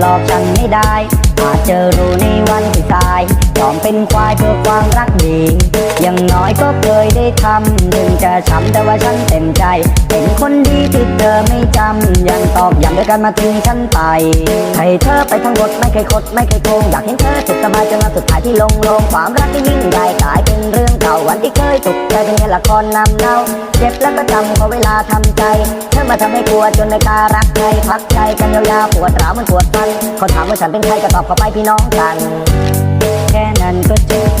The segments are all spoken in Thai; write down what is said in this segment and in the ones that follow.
หลอกฉันไม่ได้อาจเจอรู้ในวันที่ตายยอมเป็นควายเพื่อความรักดีอย่างน้อยก็เคยได้ทำถึงจะช้ำแต่ว่าฉันเต็มใจ เป็นคนดีที่เธอไม่จำยังตอกย้ำด้วยกันมาทิ้งฉันไปให้เธอไปทั้งหมดไม่เคยคดไม่เคยโกงอยากเห็นเธอสุขสบายจนวันสุดท้ายที่ลงลงความรักที่ยิ่งใหญ่กลายเป็นเรื่องเก่าวันที่เคยสุขใจเป็นแค่ละครนำเนาเจ็บแล้วก็จำขอเวลาทำใจ มาทำให้กลัวจนไม่กล้ารักใครพักใจกันยาวๆปวดร้าวมันปวดฟันเขาถามว่าฉันเป็นใครก็ตอบเขาไปพี่น้องกัน แค่นั้นก็จบ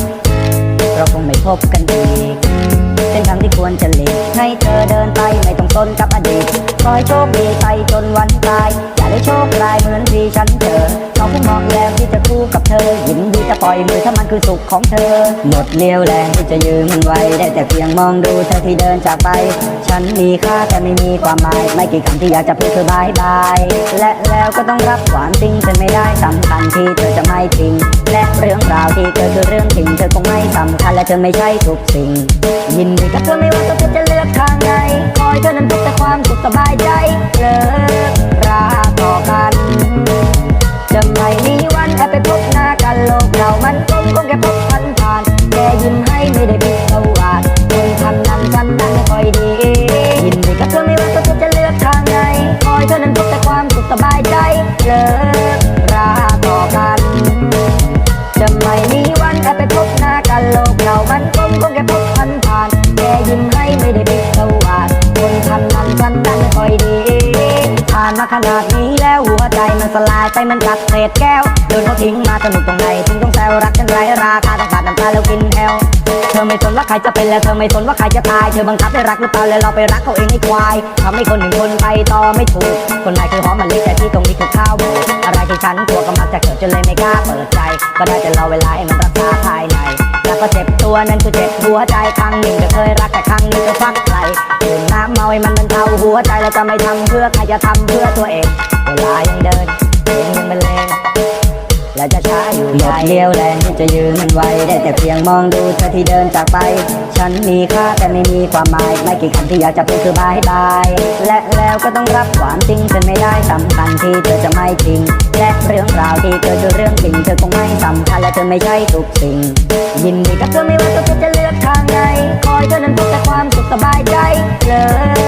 เราคงไม่พบกันอีกเส้นทางที่ควรจะหลีกให้เธอเดินไปไม่ต้องต้นกับอดีตคอยโชคดีไปจนวันตาย อย่าได้โชคลายเหมือนที่ฉันเจอ เขาคงเหมาะแล้วที่จะคู่กับเธอยินดีจะปล่อยมือถ้ามันคือสุขของเธอ หมดเลี้ยวแรงที่จะยืมมันไว้ ได้แต่เพียงมองดูเธอที่เดินจากไป ฉันมีค่าแต่ไม่มีความหมาย ไม่กี่คำที่อยากจะพูดคือบายบาย และแล้วก็ต้องรับความจริงฉันไม่ได้สำคัญที่เธอจะไม่จริงและเรื่องราวที่เกิดคือเรื่องจริงเธอคงไม่สำคัญและเธอไม่ใช่ทุกสิ่ง ยินดีกับเธอไม่ว่าเธอจะเลือกทางไหนคอยเธอนั้นพบแต่ความ โลกเรามันกลมคงแค่พบพันผ่านแค่ยิ้มให้ไม่ได้พิสวาสคนทำนั้นฉันนั้นไม่ค่อยดียินดีกับเธอไม่ว่าเธอจะเลือกทางไหนคอยเธอนั้นพบแต่ความสุขสบายใจเลิกราต่อกันจะไม่มีวันแอบไปพบหน้ากันโลกเรามันกลมคงแค่พบพันผ่านแค่ยิ้มให้ไม่ได้พิสว ขนาดนี้แล้วหัวใจมันสลายไปมันกัดเศษแก้วโดนเขาทิ้งมาสนุกตรงไหนถึงต้องแซวรักกันไรราคาต้องขาดน้ำตาแล้วกินแฮวเธอไม่สนว่าใครจะเป็นและเธอไม่สนว่าใครจะตายเธอบังคับให้รักหรือเปล่าแล้วเราไปรักเขาเองให้ควายทำให้คนหนึ่งคนไปต่อไม่ถูก คนไหนคือหอมมะลิแต่ที่ตรงนี้คือข้าวหมูอะไรที่ฉันกลัวก็มักจะเกิดจนเลยไม่กล้าเปิดใจ ก็ได้แต่รอเวลาให้มันรักษาภายในแล้วก็เจ็บตัวนั้นคือเจ็บหัวใจครั้งหนึ่งก็เคยรักแต่ครั้งนี้ก็ฟักใครดื่มน้ำเมาให้มันบรรเทา หัวใจแล้วจะไม่ทำเพื่อใครจะทำเพื่อตัวเอง เวลายังเดินเพลงยังบรรเลงและจะช้าอยู่หมดเลี้ยวแรงที่จะยืนมันไว้ได้แต่เพียงมองดูเธอที่เดินจากไป ฉันมีค่าแต่ไม่มีความหมาย ไม่กี่คำที่อยากจะพูดคือบายบาย และแล้วก็ต้องรับความจริงฉันไม่ได้สำคัญที่เธอจะไม่จริง และเรื่องราวที่เกิดคือเรื่องจริงเธอคงไม่สำคัญและเธอไม่ใช่ทุกสิ่ง ยินดีกับเธอไม่ว่าเธอจะเลือกทางไหนคอยเธอนั้นพบแต่ความสุขสบายใจเลิก